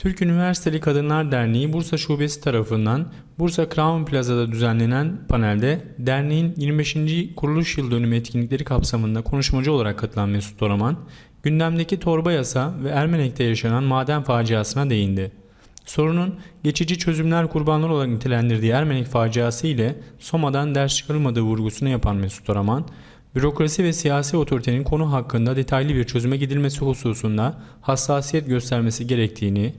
Türk Üniversiteli Kadınlar Derneği Bursa Şubesi tarafından Bursa Crown Plaza'da düzenlenen panelde derneğin 25. kuruluş yıl dönümü etkinlikleri kapsamında konuşmacı olarak katılan Mesut Toraman, gündemdeki torba yasa ve Ermenek'te yaşanan maden faciasına değindi. Sorunun geçici çözümler kurbanları olarak nitelendirdiği Ermenek faciası ile Soma'dan ders çıkarılmadığı vurgusunu yapan Mesut Toraman, bürokrasi ve siyasi otoritenin konu hakkında detaylı bir çözüme gidilmesi hususunda hassasiyet göstermesi gerektiğini,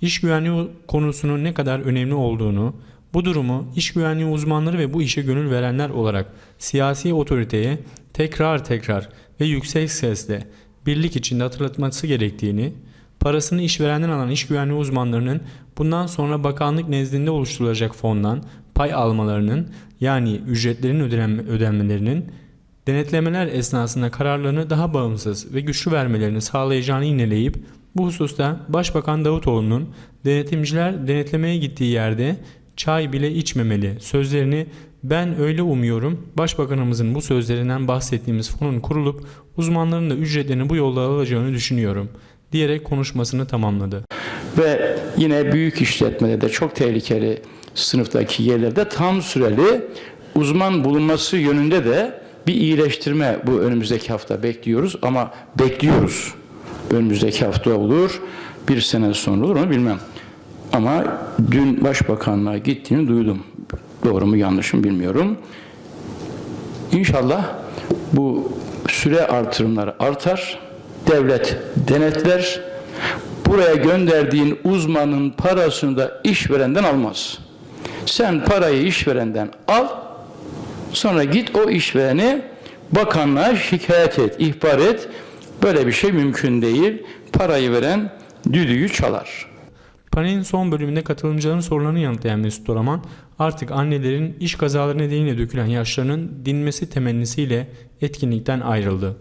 iş güvenliği konusunun ne kadar önemli olduğunu, bu durumu iş güvenliği uzmanları ve bu işe gönül verenler olarak siyasi otoriteye tekrar tekrar ve yüksek sesle birlik içinde hatırlatması gerektiğini, parasını işverenden alan iş güvenliği uzmanlarının bundan sonra bakanlık nezdinde oluşturulacak fondan pay almalarının yani ücretlerin ödenme, ödenmelerinin denetlemeler esnasında kararlarını daha bağımsız ve güçlü vermelerini sağlayacağını ineleyip bu hususta Başbakan Davutoğlu'nun denetimciler denetlemeye gittiği yerde çay bile içmemeli sözlerini ben öyle umuyorum Başbakanımızın bu sözlerinden bahsettiğimiz fonun kurulup uzmanların da ücretlerini bu yolda alacağını düşünüyorum diyerek konuşmasını tamamladı. Ve yine büyük işletmede de çok tehlikeli sınıftaki yerlerde tam süreli uzman bulunması yönünde de bir iyileştirme bu önümüzdeki hafta bekliyoruz ama bekliyoruz. Önümüzdeki hafta olur, bir sene sonra olur onu bilmem. Ama dün başbakanlığa gittiğini duydum. Doğru mu yanlış mı bilmiyorum. İnşallah bu süre artırımları artar. Devlet denetler. Buraya gönderdiğin uzmanın parasını da işverenden almaz. Sen parayı işverenden al. Sonra git o işvereni bakanlığa şikayet et, ihbar et. Böyle bir şey mümkün değil. Parayı veren düdüğü çalar. Panelin son bölümünde katılımcıların sorularını yanıtlayan Mesut Toraman, artık annelerin iş kazaları nedeniyle dökülen yaşlarının dinmesi temennisiyle etkinlikten ayrıldı.